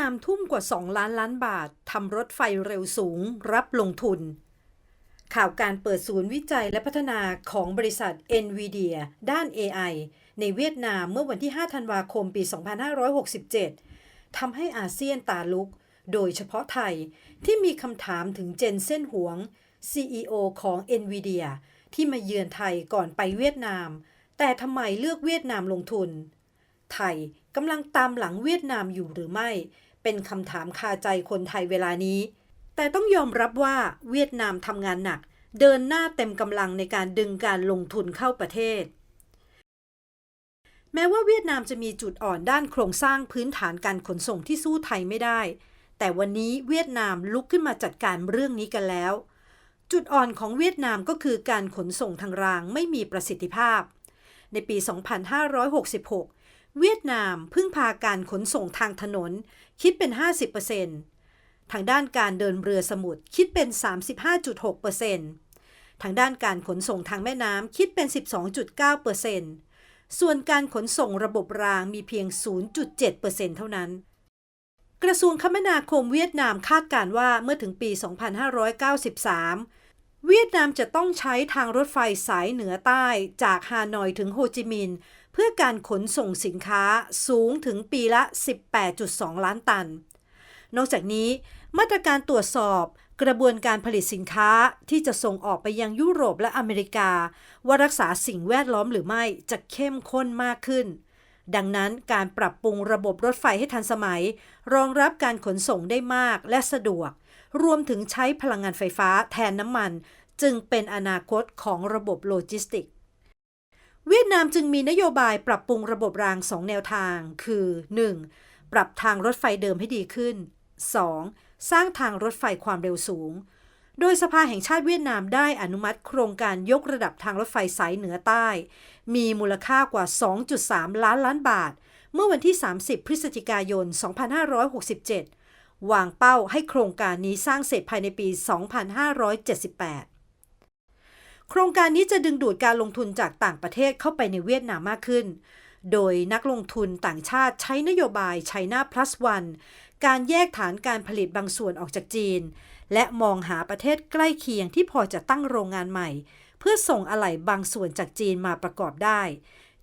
นามทุ่มกว่า 2 ล้านล้านบาททำรถไฟเร็วสูง รับลงทุน ข่าวการเปิดศูนย์วิจัยและพัฒนาของบริษัท NVIDIA ด้าน AI ในเวียดนามเมื่อวันที่ 5 ธันวาคมปี 2567 ทำให้อาเซียนตาลุก โดยเฉพาะไทยที่มีคำถามถึงเจนเส้นหวง CEO ของ NVIDIA ที่มาเยือนไทยก่อนไปเวียดนาม แต่ทำไมเลือกเวียดนามลงทุน ไทยกำลังตามหลังเวียดนามอยู่หรือไม่ เป็นคำถามคาใจคนไทยเวลานี้ แต่ต้องยอมรับว่าเวียดนามทำงานหนัก เดินหน้าเต็มกำลังในการดึงการลงทุนเข้าประเทศ แม้ว่าเวียดนามจะมีจุดอ่อนด้านโครงสร้างพื้นฐานการขนส่งที่สู้ไทยไม่ได้ แต่วันนี้เวียดนามลุกขึ้นมาจัดการเรื่องนี้กันแล้ว จุดอ่อนของเวียดนามก็คือการขนส่งทางรางไม่มีประสิทธิภาพ ในปี 2566เวียดนามพึ่งพาการขนส่งทางถนน คิดเป็น 50%ทางด้านการเดินเรือสมุทรคิดเป็น 35.6%ทางด้านการขนส่งทางแม่น้ำคิดเป็น 12.9%ส่วนการขนส่งระบบรางมีเพียง 0.7%เท่านั้น กระทรวงคมนาคมเวียดนามคาดการณ์ว่าเมื่อถึงปี 2593เวียดนามจะต้องใช้ทางรถไฟสายเหนือใต้จากฮานอยถึงโฮจิมินห์ เพื่อการขนส่งสินค้าสูงถึงปีละ 18.2 ล้านตัน นอกจากนี้ มาตรการตรวจสอบกระบวนการผลิตสินค้าที่จะส่งออกไปยังยุโรปและอเมริกา ว่ารักษาสิ่งแวดล้อมหรือไม่จะเข้มข้นมากขึ้น ดังนั้นการปรับปรุงระบบรถไฟให้ทันสมัย รองรับการขนส่งได้มากและสะดวก รวมถึงใช้พลังงานไฟฟ้าแทนน้ำมัน จึงเป็นอนาคตของระบบโลจิสติก เวียดนามจึงมีนโยบายปรับปรุงระบบรางสองแนวทาง คือ 1. ปรับทางรถไฟเดิมให้ดีขึ้น 2. สร้างทางรถไฟความเร็วสูง โดยสภาแห่งชาติเวียดนามได้อนุมัติโครงการยกระดับทางรถไฟสายเหนือใต้ มีมูลค่ากว่า 2.3 ล้านล้านบาท เมื่อวันที่ 30 พฤศจิกายน 2567 วางเป้าให้โครงการนี้สร้างเสร็จภายในปี 2578 โครงการนี้จะดึงดูดการลงทุนจากต่างประเทศเข้าไปในเวียดนามมากขึ้น โดยนักลงทุนต่างชาติใช้นโยบาย China Plus One การแยกฐานการผลิตบางส่วนออกจากจีน และมองหาประเทศใกล้เคียงที่พอจะตั้งโรงงานใหม่ เพื่อส่งอะไหล่บางส่วนจากจีนมาประกอบได้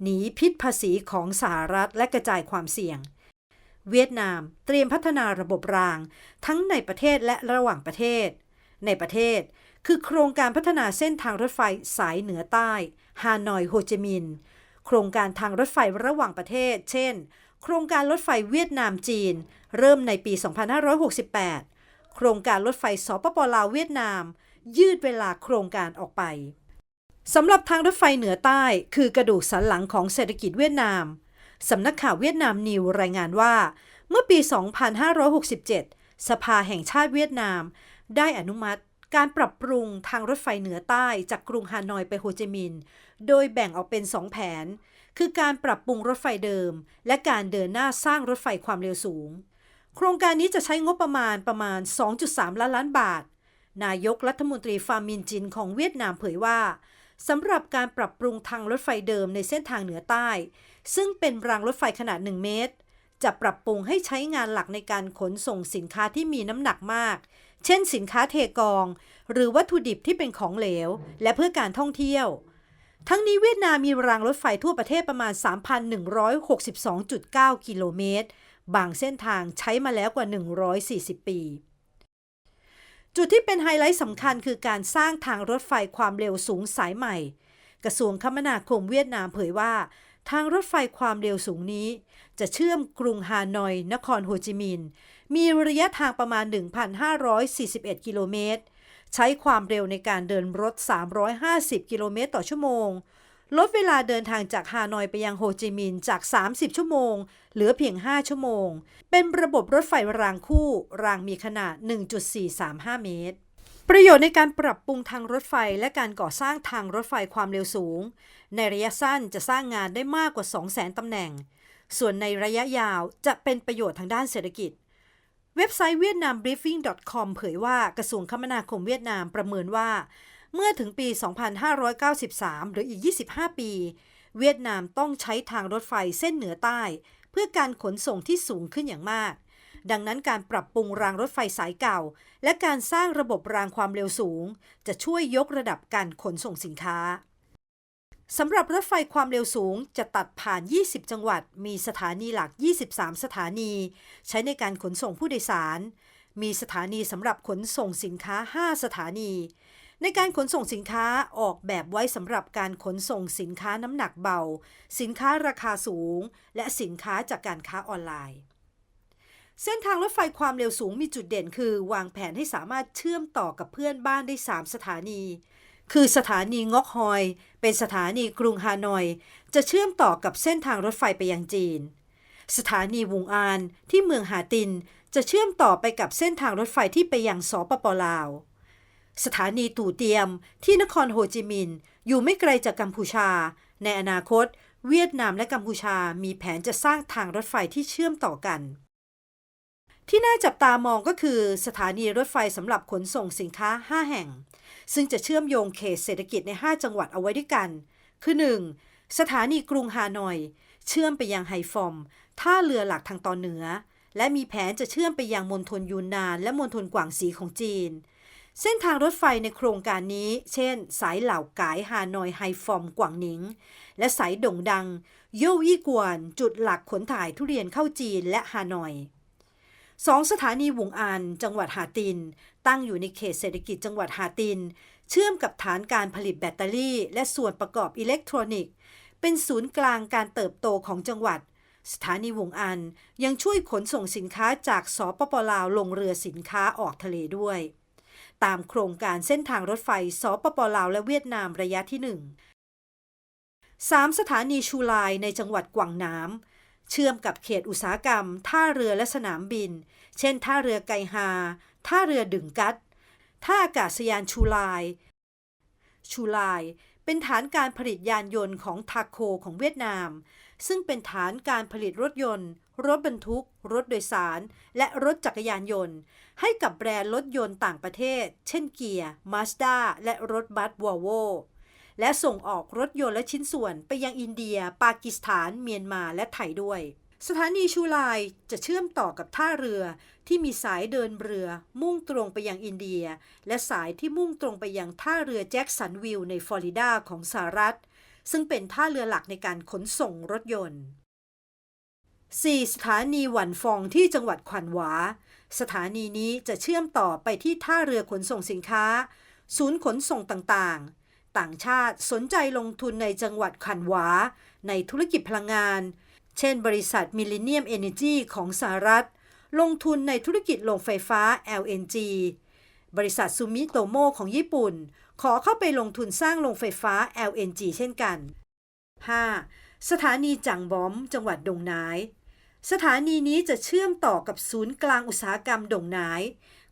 หนีพิษภาษีของสหรัฐและกระจายความเสี่ยง เวียดนามเตรียมพัฒนาระบบราง ทั้งในประเทศและระหว่างประเทศ ในประเทศ คือโครงการพัฒนาเส้นทางรถไฟสายเหนือใต้ ฮานอยโฮจิมินห์โครงการทางรถไฟระหว่างประเทศ เช่น โครงการรถไฟเวียดนามจีน เริ่มในปี 2568 โครงการรถไฟสปปลาวเวียดนาม ยืดเวลาโครงการออกไปสำหรับทางรถไฟเหนือใต้ คือกระดูกสันหลังของเศรษฐกิจเวียดนามสำนักข่าวเวียดนามนิวรายงานว่า เมื่อปี 2567 สภาแห่งชาติเวียดนาม ได้อนุมัติ การปรับปรุงทางรถไฟเหนือใต้จากกรุงฮานอยไปโฮจิมินห์โดยแบ่งออกเป็น 2 แผน คือการปรับปรุงรถไฟเดิม และการเดินหน้าสร้างรถไฟความเร็วสูง โครงการนี้จะใช้งบประมาณประมาณ 2.3 ล้านล้านบาท นายกรัฐมนตรีฟามินจินของเวียดนามเผยว่าสำหรับการปรับปรุงทางรถไฟเดิมในเส้นทางเหนือใต้ ซึ่งเป็นรางรถไฟขนาด 1 เมตร จะปรับปรุงให้ใช้งานหลักในการขนส่งสินค้าที่มีน้ำหนักมาก เช่นสินค้าเทกอง หรือวัตถุดิบที่เป็นของเหลว และเพื่อการท่องเที่ยว ทั้งนี้เวียดนามมีรางรถไฟทั่วประเทศประมาณ 3,162.9 กิโลเมตร บางเส้นทางใช้มาแล้วกว่า 140 ปี จุดที่เป็นไฮไลท์สำคัญคือการสร้างทางรถไฟความเร็วสูงสายใหม่ กระทรวงคมนาคมเวียดนามเผยว่า ทางรถไฟความเร็วสูงนี้ จะเชื่อมกรุงฮานอย นครโฮจิมินห์ มีระยะทางประมาณ 1,541 กิโลเมตร ใช้ความเร็วในการเดินรถ 350 กิโลเมตรต่อชั่วโมง ลดเวลาเดินทางจากฮานอยไปยังโฮจิมินห์จาก 30 ชั่วโมง เหลือเพียง 5 ชั่วโมง เป็นระบบรถไฟรางคู่ รางมีขนาด 1.435 เมตร ประโยชน์ในการปรับปรุงทางรถไฟและการก่อสร้างทางรถไฟความเร็วสูง ในระยะสั้นจะสร้างงานได้มากกว่า 200,000ตำแหน่ง ส่วนในระยะยาวจะเป็นประโยชน์ทางด้านเศรษฐกิจ เว็บไซต์เวียดนาม briefing.com เผยว่ากระทรวงคมนาคมเวียดนามประเมินว่า เมื่อถึงปี 2593 หรืออีก 25 ปี เวียดนามต้องใช้ทางรถไฟเส้นเหนือใต้ เพื่อการขนส่งที่สูงขึ้นอย่างมาก ดังนั้นการปรับปรุงรางรถไฟสายเก่า และการสร้างระบบรางความเร็วสูง จะช่วยยกระดับการขนส่งสินค้าสำหรับรถไฟความเร็วสูงจะตัดผ่าน 20 จังหวัด มีสถานีหลัก 23 สถานี ใช้ในการขนส่งผู้โดยสาร มีสถานีสำหรับขนส่งสินค้า 5 สถานี ในการขนส่งสินค้าออกแบบไว้สำหรับการขนส่งสินค้าน้ำหนักเบา สินค้าราคาสูง และสินค้าจากการค้าออนไลน์ เส้นทางรถไฟความเร็วสูงมีจุดเด่นคือ วางแผนให้สามารถเชื่อมต่อกับเพื่อนบ้านได้ 3 สถานี คือสถานีงอกฮอย เป็นสถานีกรุงฮานอย จะเชื่อมต่อกับเส้นทางรถไฟไปยังจีน สถานีวุงอานที่เมืองหาตินจะเชื่อมต่อไปกับเส้นทางรถไฟที่ไปยังสปปลาว สถานีตู่เตียมที่นครโฮจิมินห์อยู่ไม่ไกลจากกัมพูชา ในอนาคต เวียดนามและกัมพูชามีแผนจะสร้างทางรถไฟที่เชื่อมต่อกัน ที่น่าจับตามองก็คือสถานีรถไฟสำหรับขนส่งสินค้า 5 แห่ง ซึ่งจะเชื่อมโยงเขตเศรษฐกิจใน 5 จังหวัดเอาไว้ด้วยกัน คือ 1. สถานีกรุงฮานอย เชื่อมไปยังไฮฟอม ท่าเรือหลักทางตอนเหนือ และมีแผนจะเชื่อมไปยังมณฑลยูนนาน และมณฑลกวางซีของจีน เส้นทางรถไฟในโครงการนี้ เช่น สายเหล่ากายฮานอยไฮฟอมกวางหนิง และสายด่งดัง โยยี่กวน จุดหลักขนถ่ายทุเรียนเข้าจีนและฮานอย สองสถานีวงอาน จังหวัดหาติน ตั้งอยู่ในเขตเศรษฐกิจจังหวัดหาติน เชื่อมกับฐานการผลิตแบตเตอรี่ และส่วนประกอบอิเล็กทรอนิกส์ เป็นศูนย์กลางการเติบโตของจังหวัด สถานีวงอานยังช่วยขนส่งสินค้าจากสปปลาวลงเรือสินค้าออกทะเลด้วย ตามโครงการเส้นทางรถไฟสปปลาวและเวียดนามระยะที่1 3 สถานีชูลายในจังหวัดกวางน้ำ เชื่อมกับเขตอุตสาหกรรม ท่าเรือและสนามบิน เช่น ท่าเรือไกฮา ท่าเรือดึงกัดท่าอากาศยานชูลาย ชูลาย เป็นฐานการผลิตยานยนต์ของทาโคของเวียดนาม ซึ่งเป็นฐานการผลิตรถยนต์ รถบรรทุก รถโดยสาร และรถจักรยานยนต์ ให้กับแบรนด์รถยนต์ต่างประเทศ เช่นเกียร์ มาสด้า และรถบัสวอลโว และส่งออกรถยนต์และชิ้นส่วนไปยังอินเดีย ปากีสถาน เมียนมาและไทยด้วย สถานีชูลายจะเชื่อมต่อกับท่าเรือที่มีสายเดินเรือ มุ่งตรงไปยังอินเดีย และสายที่มุ่งตรงไปยังท่าเรือแจ็คสันวิลในฟลอริดาของสหรัฐ ซึ่งเป็นท่าเรือหลักในการขนส่งรถยนต์ 4. สถานีหวันฟองที่จังหวัดขวัญหวา สถานีนี้จะเชื่อมต่อไปที่ท่าเรือขนส่งสินค้า ศูนย์ขนส่งต่าง ต่างชาติสนใจลงทุนในจังหวัดขวัญหวา ในธุรกิจพลังงาน เช่นบริษัทมิลเลนเนียมเอเนจีของสหรัฐ ลงทุนในธุรกิจโรงไฟฟ้า LNG บริษัทซูมิโตโมของญี่ปุ่น ขอเข้าไปลงทุนสร้างโรงไฟฟ้า LNG เช่นกัน 5. สถานีจังบอม จังหวัดดงนาย สถานีนี้จะเชื่อมต่อกับศูนย์กลางอุตสาหกรรมดงนาย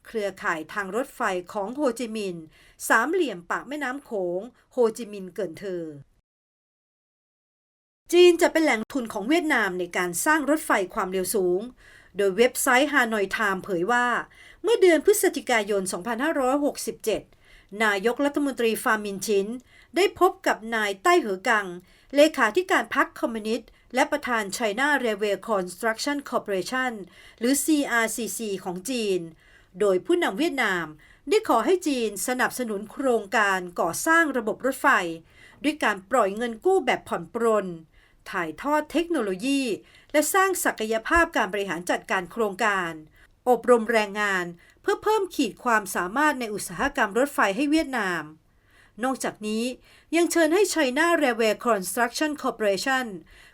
เครือข่ายทางรถไฟของโฮจิมินห์สามเหลี่ยมปากแม่น้ำโขงโฮจิมินห์เกินเธอ จีนจะเป็นแหล่งทุนของเวียดนามในการสร้างรถไฟความเร็วสูง โดยเว็บไซต์ฮานอยไทม์เผยว่า เมื่อเดือนพฤศจิกายน 2567 นายกรัฐมนตรีฟามินชินได้พบกับนายใต้เหอกัง เลขาธิการพรรคคอมมิวนิสต์และประธาน China Railway Construction Corporation หรือ CRCC ของจีน โดยผู้นำเวียดนามได้ขอให้จีนสนับสนุนโครงการก่อสร้างระบบรถไฟ ด้วยการปล่อยเงินกู้แบบผ่อนปรน ถ่ายทอดเทคโนโลยี และสร้างศักยภาพการบริหารจัดการโครงการ อบรมแรงงานเพื่อเพิ่มขีดความสามารถในอุตสาหกรรมรถไฟให้เวียดนาม นอกจากนี้ยังเชิญให้ China Railway Construction Corporation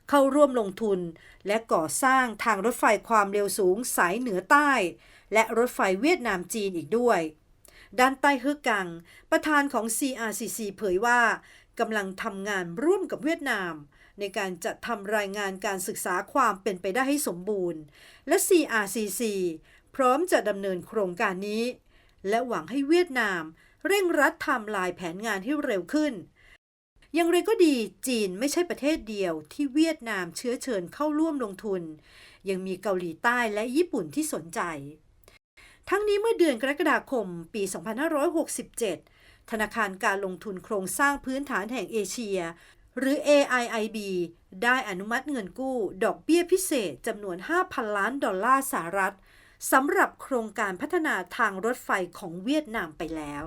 เข้าร่วมลงทุน และก่อสร้างทางรถไฟความเร็วสูงสายเหนือใต้ และรถไฟเวียดนามจีนอีกด้วย ด้านใต้ฮึกกัง ประธานของ CRCC เผยว่ากำลังทำงานร่วมกับเวียดนาม ในการจัดทำรายงานการศึกษาความเป็นไปได้ให้สมบูรณ์ และ CRCC พร้อมจะดำเนินโครงการนี้ และหวังให้เวียดนาม เร่งรัดทำลายแผนงานให้เร็วขึ้นอย่างไรก็ดีจีนไม่ใช่ประเทศเดียวที่เวียดนามเชื้อเชิญเข้าร่วมลงทุน ยังมีเกาหลีใต้และญี่ปุ่นที่สนใจ ทั้งนี้เมื่อเดือนกรกฎาคมปี 2567 ธนาคารการลงทุนโครงสร้างพื้นฐานแห่งเอเชีย หรือ AIIB ได้อนุมัติเงินกู้ ดอกเบี้ยพิเศษจำนวน 5,000 ล้านดอลลาร์สหรัฐสำหรับโครงการพัฒนาทางรถไฟของเวียดนามไปแล้ว